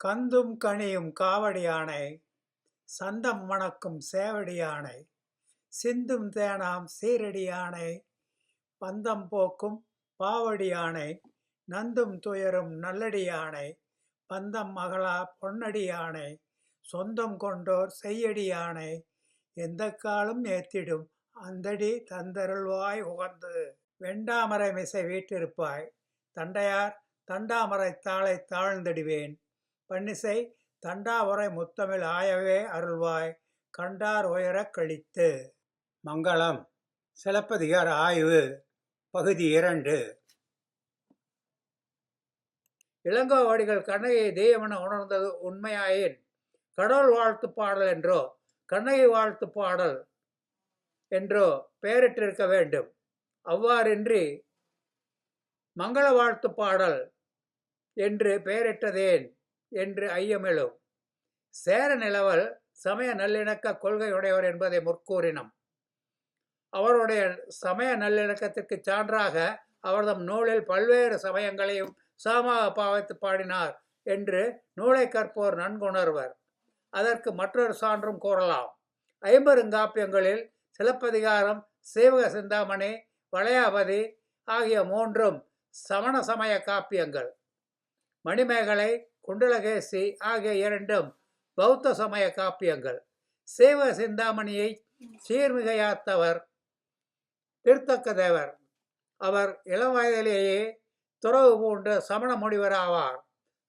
கந்தும் கனியும் காவடி யானை சந்தம் மணக்கும் சேவடி யானை சிந்தும் தேனாம் சீரடி யானை பந்தம் போக்கும் பாவடி யானை நந்தும் துயரும் நல்லடி யானை பந்தம் மகளா பொன்னடி யானை சொந்தம் கொண்டோர் செய்யடி யானை எந்த காலம் ஏத்திடும் அந்தடி தந்தருள்வாய் உகந்து. வெண்டாமரை மிசை வீட்டிருப்பாய் தண்டையார் தண்டாமரை தாளை தாழ்ந்திடுவேன். பன்னிசை தண்டாவரை முத்தமிழ் ஆயவே அருள்வாய் கண்டார் உயரக் கழித்து. மங்களம் சிலப்பதிகார ஆய்வு பகுதி இரண்டு. இளங்கோவாடிகள் கண்ணகை தெய்வமென உணர்ந்தது உண்மையாயின். கடவுள் வாழ்த்து பாடல் என்றோ கண்ணகி வாழ்த்து பாடல் என்றோ பெயரிட்டிருக்க வேண்டும். அவ்வாறின்றி மங்கள வாழ்த்து பாடல் என்று பெயரிட்டதேன். என்று ஐயமெழும் சேர நிலவல் சமய நல்லிணக்க கொள்கையுடையவர் என்பதை முற்கூறினம். அவருடைய சமய நல்லிணக்கத்திற்கு சான்றாக அவர்தம் நூலில் பல்வேறு சமயங்களையும் சமமாக பாவித்து பாடினார் என்று நூலை கற்போர் நன்குணர்வர். அதற்கு மற்றொரு சான்றும் கூறலாம். ஐம்பருங்காப்பியங்களில் சிலப்பதிகாரம் சீவக சிந்தாமணி வளையாபதி ஆகிய மூன்றும் சமண சமய காப்பியங்கள். மணிமேகலை குண்டலகேசி ஆகிய இரண்டும் பௌத்த சமய காப்பியங்கள். சீவக சிந்தாமணியை சீர்மிகையாத்தவர் திருத்தக்க தேவர் அவர் இளம் வயதிலேயே துறவு போன்ற சமண முனிவர் ஆவார்.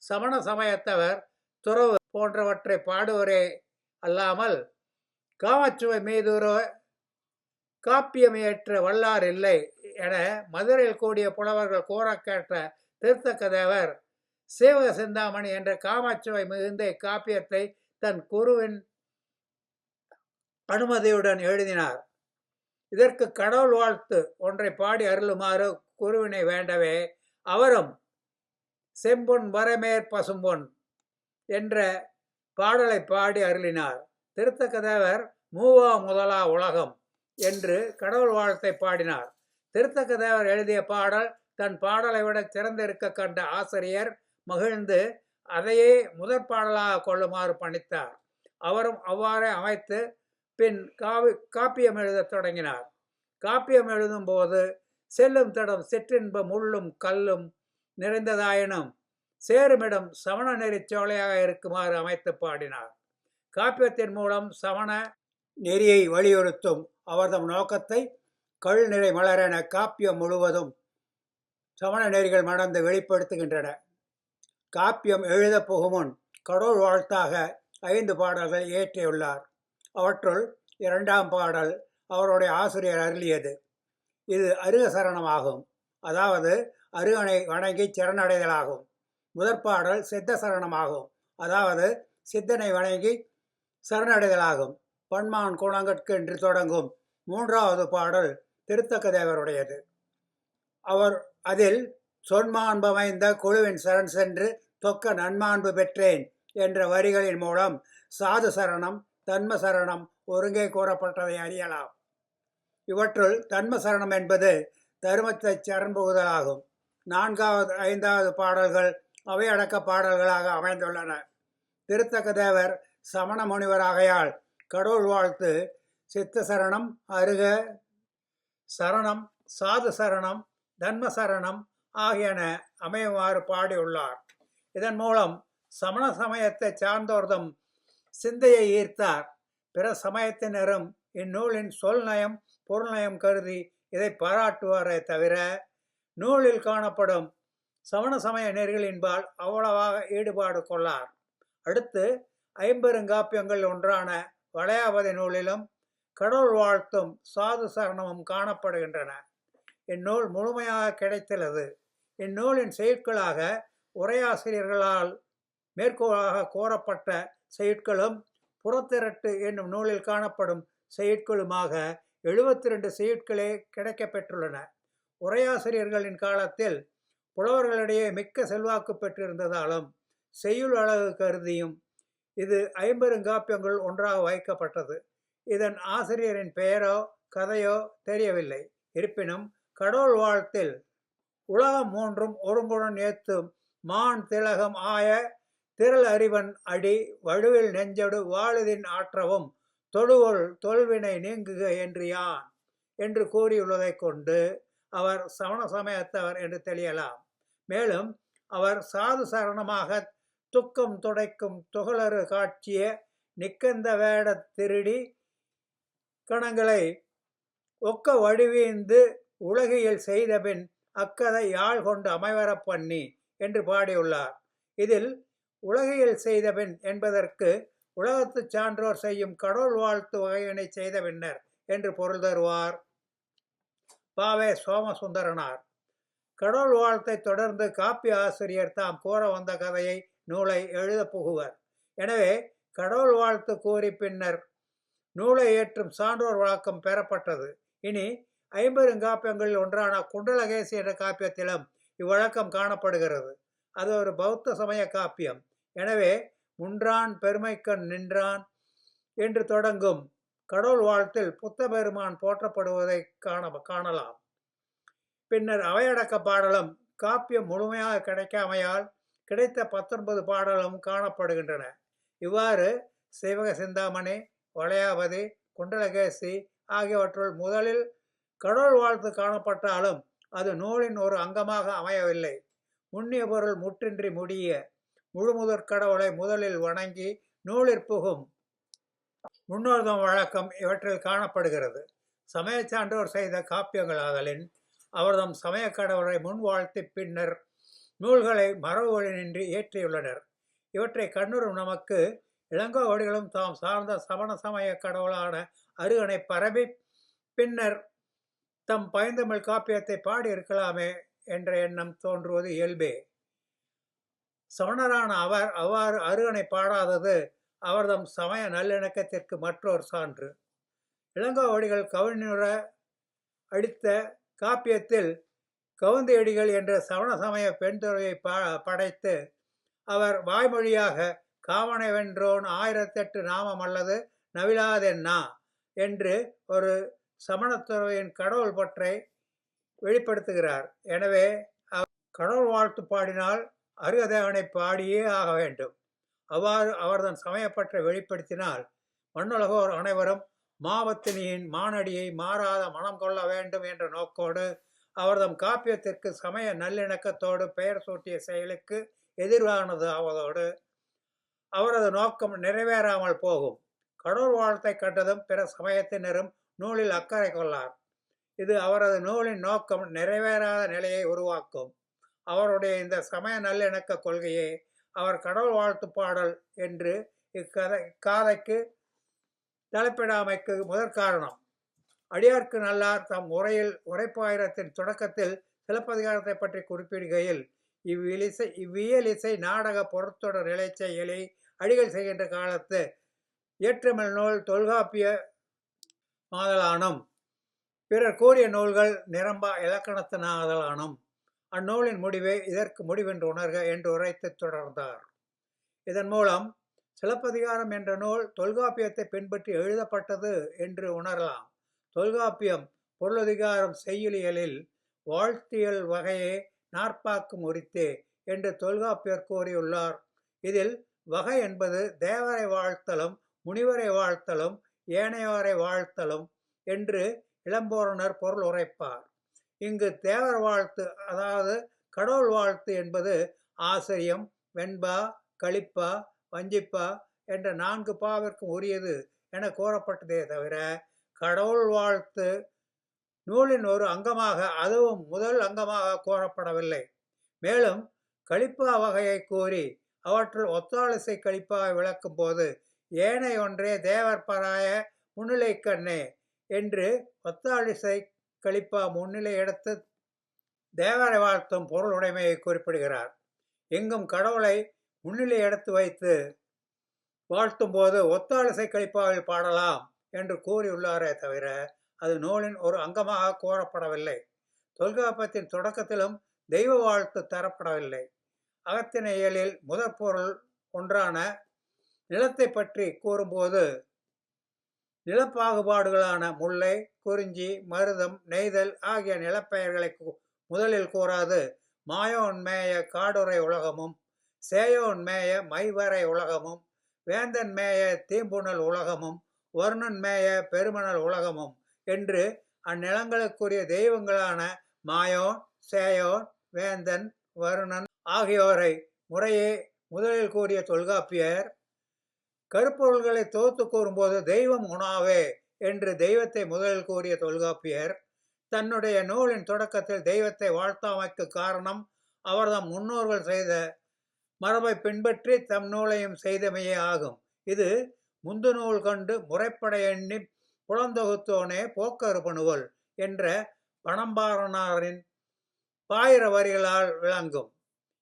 சமண சமயத்தவர் துறவு போன்றவற்றை பாடுவரே அல்லாமல் காமச்சுவை மீதுர காப்பியமியற்ற வல்லார் இல்லை என மதுரையில் கூடிய புலவர்கள் கூற கேட்ட திருத்தக்க தேவர் சேவக சிந்தாமணி என்ற காமச்சுவை மிகுந்த காப்பியத்தை தன் குருவின் அனுமதியுடன் எழுதினார். இதற்கு கடவுள் வாழ்த்து ஒன்றை பாடி அருளுமாறு குருவினை வேண்டவே அவரும் செம்பொன் வரமேற் பசும்பொன் என்ற பாடலை பாடி அருளினார். திருத்தக்கதேவர் மூவா முதலா உலகம் என்று கடவுள் வாழ்த்தை பாடினார். திருத்தக்க தேவர் எழுதிய பாடல் தன் பாடலை விட சிறந்திருக்க கண்ட ஆசிரியர் மகிழ்ந்து அதையே முதற் பாடலாக கொள்ளுமாறு பணித்தார். அவரும் அவ்வாறே அமைத்து பின் காவி காப்பியம் எழுதத் தொடங்கினார். காப்பியம் எழுதும்போது செல்லும் தடம் சிற்றின்ப முள்ளும் கல்லும் நிறைந்ததாயினும் சேருமிடம் சமண நெறிச்சோலையாக இருக்குமாறு அமைத்து பாடினார். காப்பியத்தின் மூலம் சமண நெறியை வலியுறுத்தும் அவர்தம் நோக்கத்தை கள் நிறை மலரென காப்பியம் முழுவதும் சமண நெறிகள் மணந்து வெளிப்படுத்துகின்றன. காப்பியம் எழுத போகுமுன் கடவுள் வாழ்த்தாக ஐந்து பாடல்கள் இயற்றியுள்ளார். அவற்றுள் இரண்டாம் பாடல் அவருடைய ஆசிரியர் அருளியது. இது அருக சரணமாகும். அதாவது அருகனை வணங்கி சரணடைதலாகும். முதற் பாடல் சித்த சரணமாகும். அதாவது சித்தனை வணங்கி சரணடைதலாகும். பன்மான் குணங்கற்கு என்று தொடங்கும் மூன்றாவது பாடல் திருத்தக்க தேவருடையது அவர் அதில் சொன்மாண்பமைந்த குழுவின் சரண் சென்று தொக்க நன்மாண்பு பெற்றேன் என்ற வரிகளின் மூலம் சாது சரணம் தன்ம சரணம் ஒருங்கே கூறப்பட்டதை அறியலாம். இவற்றுள் தன்ம சரணம் என்பது தருமத்தை சரண்புகுதலாகும் நான்காவது ஐந்தாவது பாடல்கள் அவையடக்க பாடல்களாக அமைந்துள்ளன. திருத்தக்க தேவர் சமண முனிவராகையால் கடவுள் வாழ்த்து சித்த சரணம் அருக சரணம் சாது சரணம் தன்ம சரணம் ஆகியன அமையுமாறு பாடியுள்ளார். இதன் மூலம் சமண சமயத்தை சார்ந்தோர்தம் சிந்தையை ஈர்த்தார். பிற சமயத்தினரும் இந்நூலின் சொல் நயம் பொருள் நயம் கருதி இதை பாராட்டுவாரே தவிர நூலில் காணப்படும் சமண சமய நெறிகளின்பால் அவ்வளவாக ஈடுபாடு கொள்ளார். அடுத்து ஐம்பெருங்காப்பியங்கள் ஒன்றான வளையாபதி நூலிலும் கடவுள் வாழ்த்தும் சாது சரணமும் காணப்படுகின்றன. இந்நூல் முழுமையாக கிடைத்துள்ளது. இந்நூலின் செய்யுட்களாக உரையாசிரியர்களால் மேற்கோளாக கோரப்பட்ட செய்யுட்களும் புறத்திரட்டு என்னும் நூலில் காணப்படும் செய்யுட்களுமாக எழுபத்தி ரெண்டு செய்யுட்களே கிடைக்கப்பெற்றுள்ளன உரையாசிரியர்களின் காலத்தில் புலவர்களிடையே மிக்க செல்வாக்கு பெற்றிருந்ததாலும் செய்யுள் அழகு கருதியும் இது ஐம்பெருங்காப்பியங்கள் ஒன்றாக வைக்கப்பட்டது. இதன் ஆசிரியரின் பெயரோ கதையோ தெரியவில்லை. இருப்பினும் கடவுள் வாழ்த்தில் உலகம் மூன்றும் ஒருங்குடன் ஏத்தும் மான் திலகம் ஆய திரள் அறிவன் அடி வழுவில் நெஞ்சடு வாழுதின் ஆற்றவும் தொழுவொள் தொல்வினை நீங்குக என்று யான்? என்று கூறியுள்ளதைக் கொண்டு அவர் சமண சமயத்தவர் என்று தெரியலாம் மேலும் அவர் சாது சரணமாக துக்கம் துடைக்கும் துகளறு காட்சிய நிக்கந்த வேட திருடி கணங்களை ஒக்க வடிவீந்து உலகியல் செய்தபின் அக்கதை யாழ் கொண்டு அமைவரப் பண்ணி என்று பாடியுள்ளார். இதில் உலகையில் செய்தபின் என்பதற்கு உலகத்து சான்றோர் செய்யும் கடவுள் வாழ்த்து வகையினை செய்த பின்னர் என்று பொருள் தருவார். பாவே சோமசுந்தரனார். கடவுள் வாழ்த்தை தொடர்ந்து காப்பி ஆசிரியர் தாம் கூற வந்த கதையை நூலை எழுத புகுவர். எனவே கடவுள் வாழ்த்து கூறி பின்னர் நூலை ஏற்றும் சான்றோர் வழக்கம் பெறப்பட்டது. இனி ஐம்பெருங்காப்பியங்களில் ஒன்றான குண்டலகேசி என்ற காப்பியத்திலும் இவ்வழக்கம் காணப்படுகிறது. அது ஒரு பௌத்த சமய காப்பியம். எனவே முன்றான் பெருமைக்கண் நின்றான் என்று தொடங்கும் கடவுள் வாழ்த்தில் புத்த பெருமான் போற்றப்படுவதை காண காணலாம். பின்னர் அவையடக்க பாடலும் காப்பியம் முழுமையாக கிடைக்காமையால் கிடைத்த பத்தொன்பது பாடலும் காணப்படுகின்றன. இவ்வாறு சிவக சிந்தாமணி வளையாபதி குண்டலகேசி ஆகியவற்றுள் முதலில் கடவுள் வாழ்த்து காணப்பட்டாலும் அது நூலின் ஒரு அங்கமாக அமையவில்லை. உண்ணிய பொருள் முற்றின்றி முடிய முழுமுதற் கடவுளை முதலில் வணங்கி நூலிற் புகும் முன்னோர்தம் வழக்கம் இவற்றில் காணப்படுகிறது. சமய சான்றோர் செய்த காப்பியங்களாதலின் அவர்தம் சமய கடவுளை முன் வாழ்த்தி பின்னர் நூல்களை மரபுகளினின்றி இயற்றியுள்ளனர். இவற்றை கண்ணுறும் நமக்கு இளங்கோவடிகளும் தாம் சார்ந்த சமண சமய கடவுளான அருகனை பரவி பின்னர் தம் பயந்தமிழ் காப்பியத்தை பாடியிருக்கலாமே என்ற எண்ணம் தோன்றுவது இயல்பே. சமணரான அவர் அவ்வாறு அருகனை பாடாதது அவர்தம் சமய நல்லிணக்கத்திற்கு மற்றொரு சான்று. இளங்கோவடிகள் கவிஞர அடித்த காப்பியத்தில் கவுந்தியடிகள் என்ற சமண சமய பெண் துறையை படைத்து அவர் வாய்மொழியாக காமனை வென்றோன் ஆயிரத்தெட்டு நாமம் அல்லது நவிழாதென்னா என்று ஒரு சமணத்துறையின் கடவுள் பற்றை வெளிப்படுத்துகிறார். எனவே கடவுள் வாழ்த்து பாடினால் அருகதேவனை பாடியே ஆக வேண்டும். அவ்வாறு அவர்தன் சமயப்பற்றை வெளிப்படுத்தினால் மண்ணுலகோர் அனைவரும் மாவத்தினியின் மானடியை மாறாத மனம் கொள்ள வேண்டும் என்ற நோக்கோடு அவர்தம் காப்பியத்திற்கு சமய நல்லிணக்கத்தோடு பெயர் சூட்டிய செயலுக்கு எதிர்வானது ஆவதோடு அவரது நோக்கம் நிறைவேறாமல் போகும். கடவுள் வாழ்த்தை கண்டதும் பிற சமயத்தினரும் நூலில் அக்கறை கொள்ளார். இது அவரது நூலின் நோக்கம் நிறைவேறாத நிலையை உருவாக்கும். அவருடைய இந்த சமய நல்லிணக்க கொள்கையை அவர் கடவுள் வாழ்த்து பாடல் என்று இக்கதை இக்காதைக்கு தலைப்பிடாமைக்கு முதற் காரணம். அடியார்க்கு நல்லார் தம் உரையில் உரைப்பாயிரத்தின் தொடக்கத்தில் சிலப்பதிகாரத்தை பற்றி குறிப்பிடுகையில் இவ்விலிசை இவ்வியலிசை நாடக பொருத்தொடர் நிலை செயலை அடிகள் செய்கின்ற காலத்து ஏற்றுமல் நூல் தொல்காப்பிய மாதலானும் பிறர் கூறிய நூல்கள் நிரம்பா இலக்கணத்தினாதலானும். அந்நூலின் முடிவே இதற்கு முடிவென்று உணர்க என்று உரைத்து தொடர்ந்தார். இதன் மூலம் சிலப்பதிகாரம் என்ற நூல் தொல்காப்பியத்தை பின்பற்றி எழுதப்பட்டது என்று உணரலாம். தொல்காப்பியம் பொருளதிகாரம் செய்யுளியலில் வாழ்த்தியல் வகையே நாற்பாக்கும் உரித்தே என்று தொல்காப்பியர் கூறியுள்ளார். இதில் வகை என்பது தேவரை வாழ்த்தலும் முனிவரை வாழ்த்தலும் ஏனையோரை வாழ்த்தலும் என்று இளம்போரணர் பொருள் உரைப்பார். இங்கு தேவர் வாழ்த்து அதாவது கடவுள் வாழ்த்து என்பது ஆசிரியம் வெண்பா களிப்பா வஞ்சிப்பா என்ற நான்கு பாவிற்கும் உரியது என கூறப்பட்டதே தவிர கடவுள் வாழ்த்து நூலின் ஒரு அங்கமாக அதுவும் முதல் அங்கமாக கூறப்படவில்லை. மேலும் களிப்பா வகையை கூறி அவற்றுள் ஒத்தாளிசை கழிப்பாக விளக்கும் போது ஏனை ஒன்றே தேவர் பராய முன்னிலை கண்ணே என்று ஒத்தாளிசை கழிப்பா முன்னிலை எடுத்து தேவரை வாழ்த்தும் பொருள் உடைமையை குறிப்பிடுகிறார். எங்கும் கடவுளை முன்னிலை எடுத்து வைத்து வாழ்த்தும் போது ஒத்தாளிசை கழிப்பாவில் பாடலாம் என்று கூறியுள்ளாரே தவிர அது நூலின் ஒரு அங்கமாக கூறப்படவில்லை. தொல்காப்பத்தின் தொடக்கத்திலும் தெய்வ வாழ்த்து தரப்படவில்லை. அகத்தின இயலில் முதற் பொருள் ஒன்றான நிலத்தை பற்றி கூறும்போது நிலப்பாகுபாடுகளான முல்லை குறிஞ்சி மருதம் நெய்தல் ஆகிய நிலப்பெயர்களை முதலில் கூறாது. மாயோன்மேய காடுரை உலகமும் சேயோன் மேய மைவரை உலகமும் வேந்தன் மேய தீம்புணல் உலகமும் வருணன் மேய பெருமணல் உலகமும் என்று அந்நிலங்களுக்குரிய தெய்வங்களான மாயோன் சேயோன் வேந்தன் வருணன் ஆகியோரை முறையே முதலில் கூறிய தொல்காப்பியர் கருப்பொருள்களை தொகுத்து கூறும்போது தெய்வம் உணாவே என்று தெய்வத்தை முதலில் கூறிய தொல்காப்பியர் தன்னுடைய நூலின் தொடக்கத்தில் தெய்வத்தை வாழ்த்தாமைக்கு காரணம் அவர்தம் முன்னோர்கள் செய்த மரபை பின்பற்றி தம் நூலையும் செய்தமையே ஆகும். இது முந்து நூல் கண்டு முறைப்பட எண்ணி புலந்தொகுத்தோனே போக்கறுபணுவல் என்ற பணம்பாரனாரின் பாயிர வரிகளால் விளங்கும்.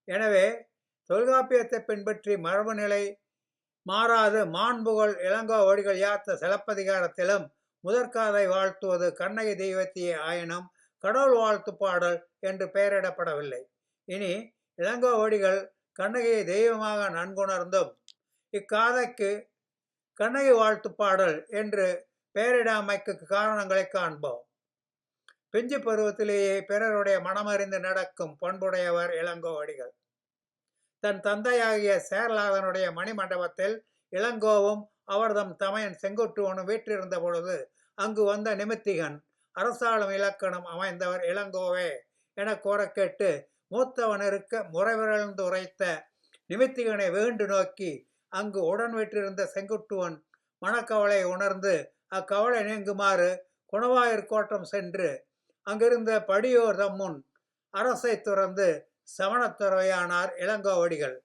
எனவே தொல்காப்பியத்தை பின்பற்றி மரபு நிலை மாறாது. மாண்புகள் இளங்கோவடிகள் யாத்த சிலப்பதிகாரத்திலும் முதற்காதை வாழ்த்துவது கண்ணகி தெய்வத்திய ஆயினும் கடவுள் வாழ்த்து பாடல் என்று பெயரிடப்படவில்லை. இனி இளங்கோவடிகள் கண்ணகியை தெய்வமாக நன்குணர்ந்தும் இக்காதைக்கு கண்ணகி வாழ்த்து பாடல் என்று பெயரிடாமைக்கு காரணங்களை காண்போம். பிஞ்சு பருவத்திலேயே பிறருடைய மனமறிந்து நடக்கும் பண்புடையவர் இளங்கோவடிகள் தன் தந்தையாகிய சேர்லாதனுடைய மணிமண்டபத்தில் இளங்கோவும் அவர்தம் தமையன் செங்குட்டுவனும் வீற்றிருந்த பொழுது அங்கு வந்த நிமித்திகன் அரசாளும் இலக்கணம் அமைந்தவர் இளங்கோவே என கோர கேட்டு மூத்தவன் இருக்க முறைவிரழ்ந்து உரைத்த நிமித்திகனை வேண்டு நோக்கி அங்கு உடன் வீற்றிருந்த செங்குட்டுவன் மனக்கவலை உணர்ந்து அக்கவலை நீங்குமாறு குணவாயிற் கோட்டம் சென்று அங்கிருந்த படியோர் தம்முன் அரசை துறந்து சமணத்துறையானார் இளங்கோவடிகள்.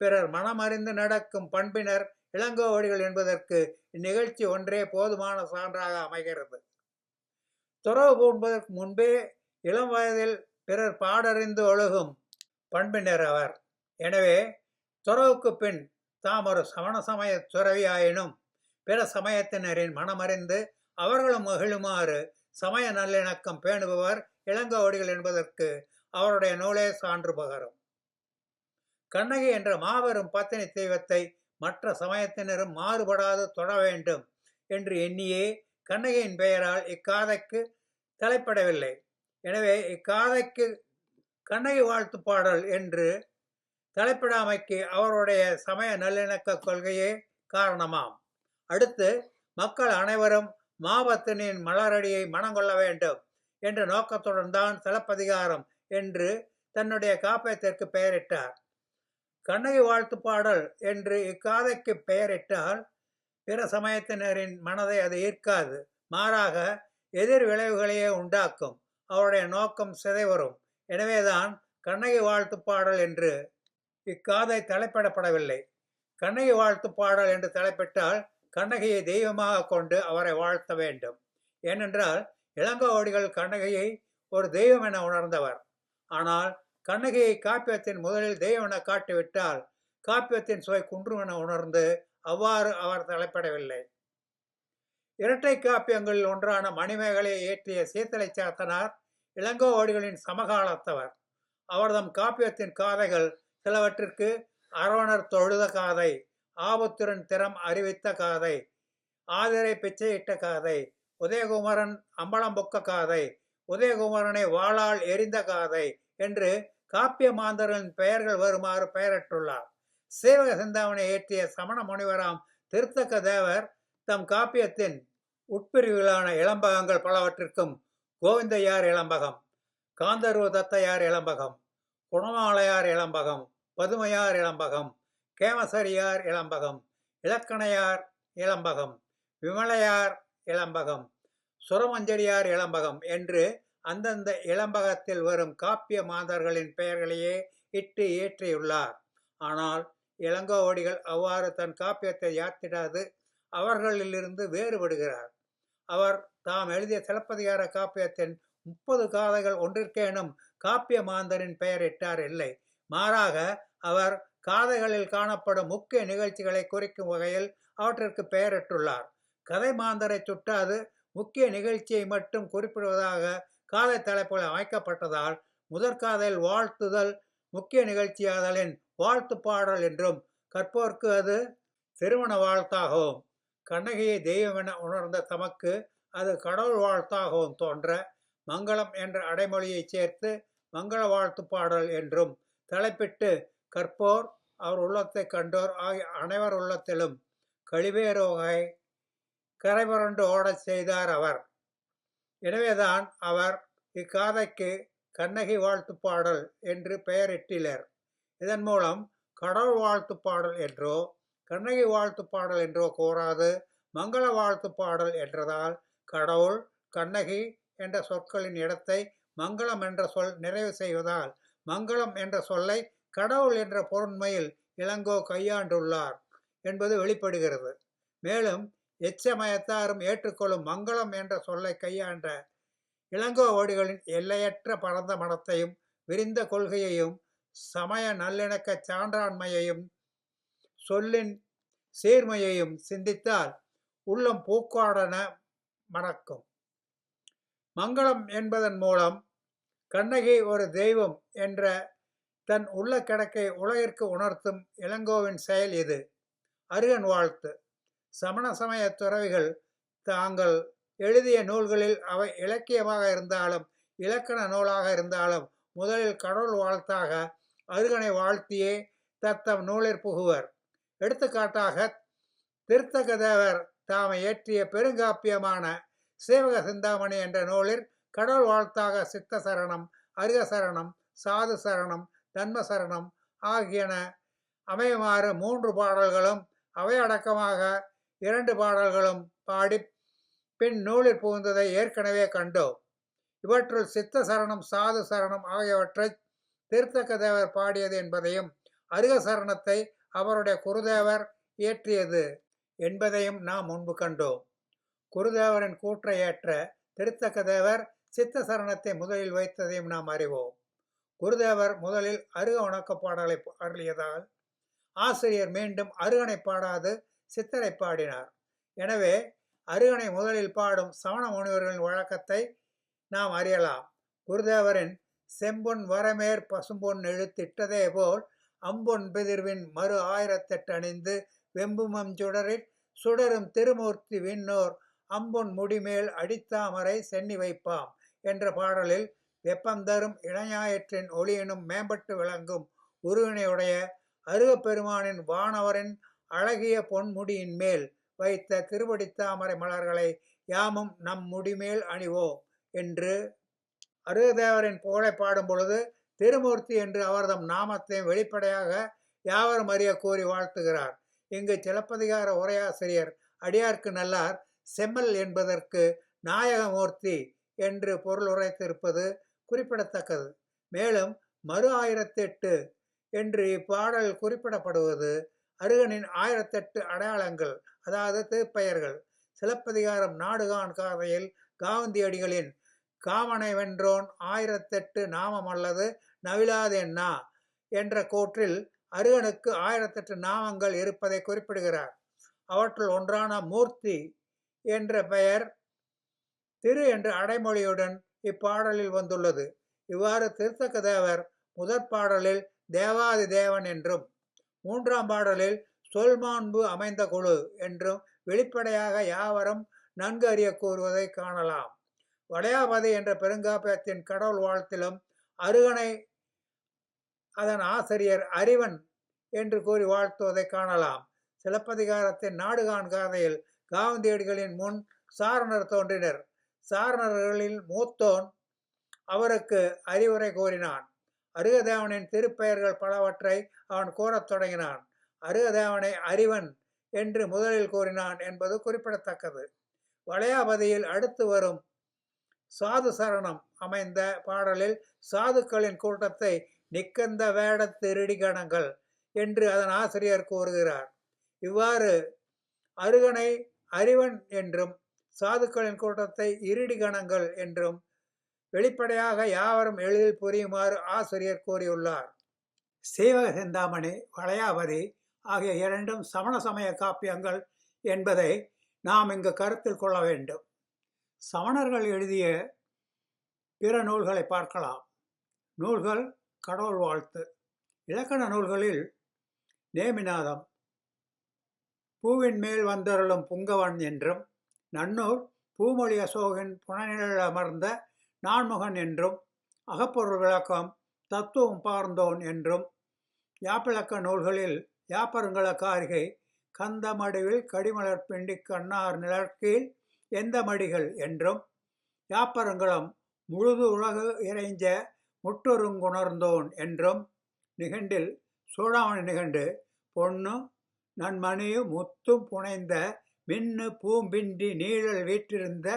பிறர் மனமறிந்து நடக்கும் பண்பினர் இளங்கோவடிகள் என்பதற்கு இந்நிகழ்ச்சி ஒன்றே போதுமான சான்றாக அமைகிறது. துறவு பூண்பதற்கு முன்பே இளம் வயதில் பிறர் பாடறிந்து ஒழுகும் பண்பினர் அவர். எனவே துறவுக்கு பின் தாம் ஒரு சமண சமய துறவியாயினும் பிற சமயத்தினரின் மனமறிந்து அவர்களும் மகிழுமாறு சமய நல்லிணக்கம் பேணுபவர் இளங்கோவடிகள் என்பதற்கு அவருடைய நூலே சான்று பகரும். கண்ணகி என்ற மாபெரும் பத்தினி தெய்வத்தை மற்ற சமயத்தினரும் மாறுபடாது தொட வேண்டும் என்று எண்ணியே கண்ணகியின் பெயரால் இக்காதைக்கு தலைப்படவில்லை. எனவே இக்காதைக்கு கண்ணகி வாழ்த்து பாடல் என்று தலைப்படாமைக்கு அவருடைய சமய நல்லிணக்க கொள்கையே காரணமாம். அடுத்து மக்கள் அனைவரும் மாபத்தினின் மலரடியை மனங்கொள்ள வேண்டும் என்ற நோக்கத்துடன் தான் சிலப்பதிகாரம் என்று தன்னுடைய காப்பியத்திற்கு பெயரிட்டார். கண்ணகி வாழ்த்து பாடல் என்று இக்காதைக்கு பெயரிட்டால் பிற சமயத்தினரின் மனதை அது ஈர்க்காது. மாறாக எதிர் விளைவுகளையே உண்டாக்கும். அவருடைய நோக்கம் சிதைவரும். எனவேதான் கண்ணகி வாழ்த்து பாடல் என்று இக்காதை தலைப்பிடப்படவில்லை. கண்ணகி வாழ்த்து பாடல் என்று தலைப்பிட்டால் கண்ணகியை தெய்வமாக கொண்டு அவரை வாழ்த்த வேண்டும். ஏனென்றால் இளங்கோவடிகள் கண்ணகியை ஒரு தெய்வம் என உணர்ந்தவர். ஆனால் கண்ணகியை காப்பியத்தின் முதலில் தெய்வம் காட்டிவிட்டால் காப்பியத்தின் சுவை குன்றும் என உணர்ந்து அவ்வாறு அவர் தலைப்படவில்லை. இரட்டை காப்பியங்களில் ஒன்றான மணிமேகலையை இயற்றிய சீத்தலை சாத்தனார் இளங்கோவடிகளின் சமகாலத்தவர். அவர்தம் காப்பியத்தின் காதைகள் சிலவற்றிற்கு அரவணர் தொழுத காதை ஆபத்துரன் திறம் அறிவித்த காதை ஆதிரை பிச்சையிட்ட காதை உதயகுமரன் அம்பலம்பொக்க காதை உதயகுமரனை வாளால் எரிந்த காதை என்று காப்பிய மாந்தர்களின் பெயர்கள் வருமாறு பெயரிட்டுள்ளார் சேவக சிந்தாமனை ஏற்றிய சமண முனிவராம் திருத்தக்க தேவர் தம் காப்பியத்தின் உட்பிரிவுகளான இளம்பகங்கள் பலவற்றிற்கும் கோவிந்தையார் இளம்பகம் காந்தர்வ தத்தையார் இளம்பகம் குணமாலையார் இளம்பகம் பதுமையார் இளம்பகம் கேமசரியார் இளம்பகம் இலக்கணையார் இளம்பகம் விமலையார் இளம்பகம் சுரமஞ்சரியார் இளம்பகம் என்று அந்தந்த இளம்பகத்தில் வரும் காப்பிய மாந்தர்களின் பெயர்களையே இட்டு இயற்றியுள்ளார். ஆனால் இளங்கோவடிகள் அவ்வாறு தன் காப்பியத்தை யாத்திடாது அவர்களிலிருந்து வேறுபடுகிறார். அவர் தாம் எழுதிய சிலப்பதிகார காப்பியத்தின் முப்பது காதைகள் ஒன்றிற்கேனும் காப்பிய மாந்தரின் பெயரிட்டார் இல்லை. மாறாக அவர் காதைகளில் காணப்படும் முக்கிய நிகழ்ச்சிகளை குறிக்கும் வகையில் அவற்றிற்கு பெயரிட்டுள்ளார். கதை மாந்தரை சுட்டாது முக்கிய நிகழ்ச்சியை மட்டும் குறிப்பிடுவதாக காதை தலைப்புகள் அமைக்கப்பட்டதால் முதற்காதல் வாழ்த்துதல் முக்கிய நிகழ்ச்சியாதலின் வாழ்த்து பாடல் என்றும் கற்போர்க்கு அது திருமண வாழ்த்தாகவும் கண்ணகியை தெய்வம் என உணர்ந்த தமக்கு அது கடவுள் வாழ்த்தாகவும் தோன்ற மங்களம் என்ற அடைமொழியை சேர்த்து மங்கள வாழ்த்து பாடல் என்றும் தலைப்பிட்டு கற்போர் அவர் உள்ளத்தை கண்டோர் ஆகிய அனைவர் உள்ளத்திலும் கழிவேரோகை கரைபுரண்டு ஓடச் செய்தார் அவர். எனவேதான் அவர் இக்காதைக்கு கண்ணகி வாழ்த்து பாடல் என்று பெயரிட்டிலர். இதன் மூலம் கடவுள் வாழ்த்து பாடல் என்றோ கண்ணகி வாழ்த்து பாடல் என்றோ கூறாது மங்கள வாழ்த்து பாடல் என்றதால் கடவுள் கண்ணகி என்ற சொற்களின் இடத்தை மங்களம் என்ற சொல் நிறைவு செய்வதால் மங்களம் என்ற சொல்லை கடவுள் என்ற பொருண்மையில் இளங்கோ கையாண்டுள்ளார் என்பது வெளிப்படுகிறது. மேலும் எச்சமயத்தாரும் ஏற்றுக்கொள்ளும் மங்களம் என்ற சொல்லை கையாண்ட இளங்கோவடிகளின் எல்லையற்ற பரந்த மனத்தையும் விரிந்த கொள்கையையும் சமய நல்லிணக்க சான்றாண்மையையும் சொல்லின் சீர்மையையும் சிந்தித்தால் உள்ளம் பூக்காடன மணக்கும். மங்களம் என்பதன் மூலம் கண்ணகி ஒரு தெய்வம் என்ற தன் உள்ள கிடக்கை உலகிற்கு உணர்த்தும் இளங்கோவின் செயல் இது. அருகன் வாழ்த்து. சமண சமய துறவிகள் தாங்கள் எழுதிய நூல்களில் அவை இலக்கியமாக இருந்தாலும் இலக்கண நூலாக இருந்தாலும் முதலில் கடவுள் வாழ்த்தாக அருகனை வாழ்த்தியே தத்தம் நூலிற் புகுவர். எடுத்துக்காட்டாக திருத்தகதேவர் தாமை இயற்றிய பெருங்காப்பியமான சேவக சிந்தாமணி என்ற நூலில் கடவுள் வாழ்த்தாக சித்த சரணம் அருக சரணம் சாது சரணம் தன்ம சரணம் ஆகியன அமையுமாறு மூன்று பாடல்களும் அவை அடக்கமாக இரண்டு பாடல்களும் பாடி பின் நூலில் புகுந்ததை ஏற்கனவே கண்டோம். இவற்றுள் சித்த சரணம் சாது சரணம் ஆகியவற்றை திருத்தக்க தேவர் பாடியது என்பதையும் அருக சரணத்தை அவருடைய குருதேவர் இயற்றியது என்பதையும் நாம் முன்பு கண்டோம். குருதேவரின் கூற்றை ஏற்ற திருத்தக்க தேவர் சித்த சரணத்தை முதலில் வைத்ததையும் நாம் அறிவோம். குருதேவர் முதலில் அருக உணக்க பாடலை அருளியதால் ஆசிரியர் மீண்டும் அருகனை பாடாது சித்தரை பாடினார். எனவே அருகனை முதலில் பாடும் சமண முனிவர்களின் வழக்கத்தை நாம் அறியலாம். குருதேவரின் செம்பொன் வரமேற் பசும்பொன் எழுத்திட்டதே போல் அம்பொன் பெதிர்வின் மறு ஆயிரத்தெட்டு அணிந்து வெம்புமம் சுடரில் சுடரும் திருமூர்த்தி விண்ணோர் அம்பொன் முடிமேல் அடித்தாமரை சென்னி வைப்பாம் என்ற பாடலில் வெப்பந்தரும் இளைஞாயிற்றின் ஒளியினும் மேம்பட்டு விளங்கும் உருவினையுடைய அருகப்பெருமானின் வானவரின் அழகிய பொன்முடியின் மேல் வைத்த திருவடித்தாமரை மலர்களை யாமும் நம் முடிமேல் அணிவோம் என்று அருகதேவரின் புகழை பாடும் பொழுது திருமூர்த்தி என்று அவர்தம் நாமத்தையும் வெளிப்படையாக யாவரும் அறிய கூறி வாழ்த்துகிறார். இங்கு சிலப்பதிகார உரையாசிரியர் அடியார்க்கு நல்லார் செம்மல் என்பதற்கு நாயகமூர்த்தி என்று பொருள் உரைத்திருப்பது குறிப்பிடத்தக்கது. மேலும் மறு ஆயிரத்தெட்டு என்று இப்பாடல் குறிப்பிடப்படுவது அருகனின் ஆயிரத்தெட்டு அடையாளங்கள் அதாவது திருப்பெயர்கள் சிலப்பதிகாரம் நாடுகான் காதையில் காவந்தியடிகளின் காமனை வென்றோன் ஆயிரத்தெட்டு நாமம் அல்லது நவிலாதென்னா என்ற கூற்றில் அருகனுக்கு ஆயிரத்தெட்டு நாமங்கள் இருப்பதை குறிப்பிடுகிறார். அவற்றுள் ஒன்றான மூர்த்தி என்ற பெயர் திரு என்ற அடைமொழியுடன் இப்பாடலில் வந்துள்ளது. இவ்வாறு திருத்தக்க தேவர் முதற் பாடலில் தேவாதி தேவன் என்றும் மூன்றாம் பாடலில் சொல்மாண்பு அமைந்த குழு என்றும் வெளிப்படையாக யாவரும் நன்கு அறிய கூறுவதை காணலாம். வளையாபதி என்ற பெருங்காப்பியத்தின் கடவுள் வாழ்த்திலும் அருகனை அதன் ஆசிரியர் அறிவன் என்று கூறி வாழ்த்துவதை காணலாம். சிலப்பதிகாரத்தின் நாடுகான் காதையில் காவந்தியடிகளின் முன் சாரணர் தோன்றினர். சாரணர்களில் மூத்தோன் அவருக்கு அறிவுரை கூறினான். அருகதேவனின் திருப்பெயர்கள் பலவற்றை அவன் கூறத் தொடங்கினான். அருகதேவனை அறிவன் என்று முதலில் கூறினான் என்பது குறிப்பிடத்தக்கது. வளையாபதியில் அடுத்து வரும் சாது சரணம் அமைந்த பாடலில் சாதுக்களின் கூட்டத்தை நிக்கந்த வேட திருடிகணங்கள் என்று அதன் ஆசிரியர் கூறுகிறார். இவ்வாறு அருகனை அறிவன் என்றும் சாதுக்களின் கூட்டத்தை இருடிகணங்கள் என்றும் வெளிப்படையாக யாவரும் எளிதில் புரியுமாறு ஆசிரியர் கூறியுள்ளார். சீவக சிந்தாமணி வளையாவதி ஆகிய இரண்டும் சமண சமய காப்பியங்கள் என்பதை நாம் இங்கு கருத்தில் கொள்ள வேண்டும். சமணர்கள் எழுதிய பிற நூல்களை பார்க்கலாம். நூல்கள் கடவுள் வாழ்த்து. இலக்கண நூல்களில் நேமிநாதம் பூவின் மேல் வந்தருளும் புங்கவன் என்றும் நன்னூர் பூமொழி அசோகன் புனநிழல் அமர்ந்த நான்முகன் என்றும் அகப்பொருள் விளக்கம் தத்துவம் பார்ந்தோன் என்றும் யாப்பிளக்க நூல்களில் யாப்பருங்கள காரிகை கந்த மடுவில் கடிமலர் பிண்டி கண்ணார் நிழற்கீழ் எந்த மடிகள் என்றும் யாப்பருங்களம் முழுது உலகு இறைஞ்ச முற்றொருங்குணர்ந்தோன் என்றும் நிகண்டில் சூடாமணி நிகண்டு பொண்ணு நன்மணியு முத்தும் புனைந்த மின்னு பூம்பின்றி நீழல் வீற்றிருந்த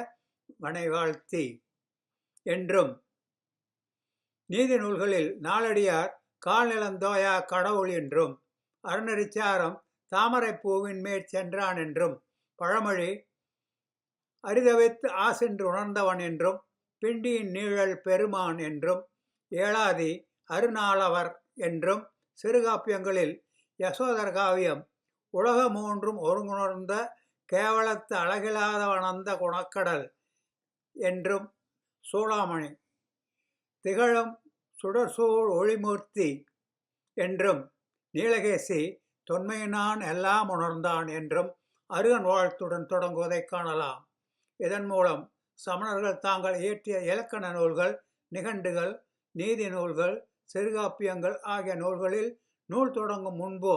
மனைவாழ்த்தி. என்றும். நீதி நூல்களில் நாளடியார் கால்நிலந்தோயா கடவுள் என்றும் அருணரிச்சாரம் தாமரை பூவின் மேற் சென்றான் என்றும் பழமொழி அரிதவைத்து ஆசென்று உணர்ந்தவன் என்றும் பிண்டியின் நீழல் பெருமான் என்றும் ஏழாதி அருநாளவர் என்றும் சிறுகாப்பியங்களில் யசோதர் காவியம் உலக மூன்றும் ஒருங்குணர்ந்த கேவலத்து அழகிலாதவனந்த குணக்கடல் என்றும் சோழாமணி. திகழும் சுடர்சூழ் ஒளிமூர்த்தி என்றும் நீலகேசி தொன்மையினான் எல்லாம் உணர்ந்தான் என்றும் அருகன் வாழ்த்துடன் தொடங்குவதை காணலாம். இதன் மூலம் சமணர்கள் தாங்கள் இயற்றிய இலக்கண நூல்கள் நிகண்டுகள் நீதி நூல்கள் சிறுகாப்பியங்கள் ஆகிய நூல்களில் நூல் தொடங்கும் முன்போ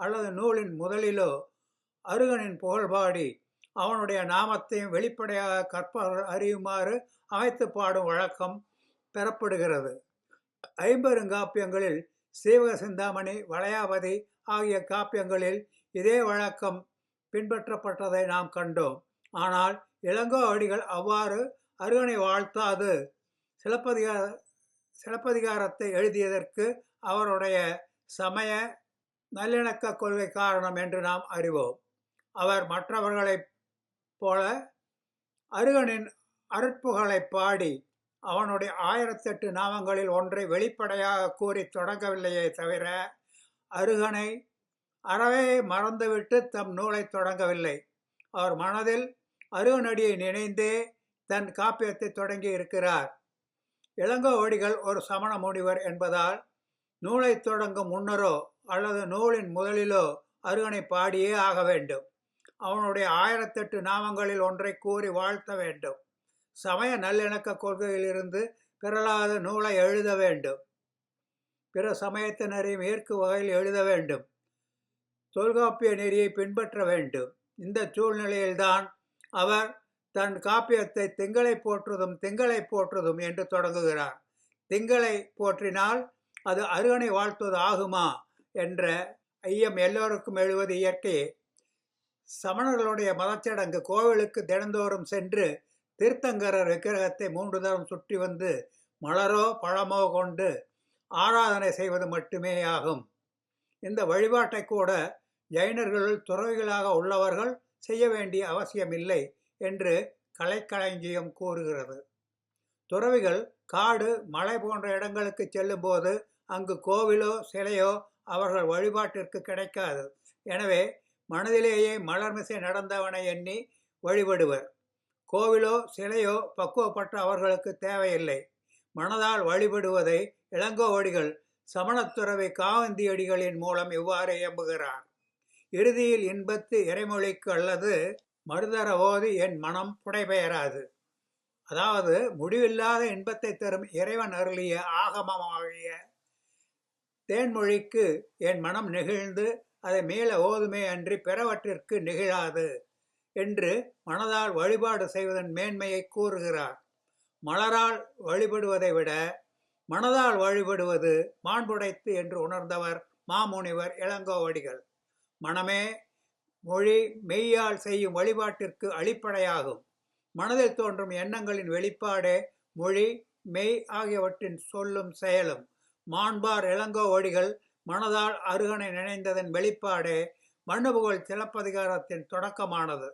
அல்லது நூலின் முதலிலோ அருகனின் புகழ்பாடி அவனுடைய நாமத்தையும் வெளிப்படையாக கற்ப அறியுமாறு அமைத்து பாடும் வழக்கம் பெறப்படுகிறது. ஐம்பெருங்காப்பியங்களில் சீவக சிந்தாமணி வளையாபதி ஆகிய காப்பியங்களில் இதே வழக்கம் பின்பற்றப்பட்டதை நாம் கண்டோம். ஆனால் இளங்கோ அடிகள் அவ்வாறு அருகனை வாழ்த்தாது. சிலப்பதிகார சிலப்பதிகாரத்தை எழுதியதற்கு அவருடைய சமய நல்லிணக்க கொள்கை காரணம் என்று நாம் அறிவோம். அவர் மற்றவர்களை போல அருகனின் அருட்புகளை பாடி அவனுடைய ஆயிரத்தெட்டு நாமங்களில் ஒன்றை வெளிப்படையாக கூறி தொடங்கவில்லையே தவிர அருகனை அறவே மறந்துவிட்டு தம் நூலை தொடங்கவில்லை. அவர் மனதில் அருகனடியை நினைந்தே தன் காப்பியத்தை தொடங்கி இருக்கிறார். இளங்கோவடிகள் ஒரு சமண முனிவர் என்பதால் நூலை தொடங்கும் முன்னரோ அல்லது நூலின் முதலிலோ அருகனை பாடியே ஆக வேண்டும். அவனுடைய ஆயிரத்தெட்டு நாமங்களில் ஒன்றை கூறி வாழ்த்த வேண்டும். சமய நல்லிணக்க கொள்கையிலிருந்து பிறலாத நூலை எழுத வேண்டும். பிற சமயத்தினரையும் ஏற்கு வகையில் எழுத வேண்டும். தொல்காப்பிய நெறியை பின்பற்ற வேண்டும். இந்த சூழ்நிலையில்தான் அவர் தன் காப்பியத்தை திங்களை போற்றுதும் திங்களை போற்றுதும் என்று தொடங்குகிறார். திங்களை போற்றினால் அது அருகனை வாழ்த்துவது ஆகுமா? என்ற ஐயம் எல்லோருக்கும் எழுவது இயற்கையே. சமணர்களுடைய மதச்சடங்கு கோவிலுக்கு தினந்தோறும் சென்று தீர்த்தங்கரர் விக்கிரகத்தை மூன்று தரம் சுற்றி வந்து மலரோ பழமோ கொண்டு ஆராதனை செய்வது மட்டுமே ஆகும். இந்த வழிபாட்டை கூட ஜைனர்கள் துறவிகளாக உள்ளவர்கள் செய்ய வேண்டிய அவசியமில்லை என்று கலைக்களஞ்சியம் கூறுகிறது. துறவிகள் காடு மலை போன்ற இடங்களுக்கு செல்லும்போது அங்கு கோவிலோ சிலையோ அவர்கள் வழிபாட்டிற்கு கிடைக்காது. எனவே மனதிலேயே மலர்மிசை நடந்தவனை எண்ணி வழிபடுவர். கோவிலோ சிலையோ பக்குவப்பட்ட அவர்களுக்கு தேவையில்லை. மனதால் வழிபடுவதை இளங்கோவடிகள் சமணத்துறவை காவந்தியடிகளின் மூலம் இவ்வாறு இயம்புகிறார். இறுதியில் இன்பத்து இறைமொழிக்கு அல்லது மறுதர ஓது என் மனம் புடைபெயராது. அதாவது முடிவில்லாத இன்பத்தை தரும் இறைவன் அருளிய ஆகமமாகிய தேன்மொழிக்கு என் மனம் நெகிழ்ந்து அதை மீள ஓதுமே அன்றி பிறவற்றிற்கு நிகழாது என்று மனதால் வழிபாடு செய்வதன் மேன்மையை கூறுகிறார். மலரால் வழிபடுவதை விட மனதால் வழிபடுவது மாண்புடைத்து என்று உணர்ந்தவர் மாமுனிவர் இளங்கோவடிகள். மனமே மொழி மெய்யால் செய்யும் வழிபாட்டிற்கு அடிப்படையாகும். மனதில் தோன்றும் எண்ணங்களின் வெளிப்பாடே மொழி மெய் ஆகியவற்றின் சொல்லும் செயலும். மாண்பார் இளங்கோவடிகள் மனதால் அருகனை நினைந்ததன் வெளிப்பாடே மண்ணுபுகழ் சிலப்பதிகாரத்தின் தொடக்கமானது.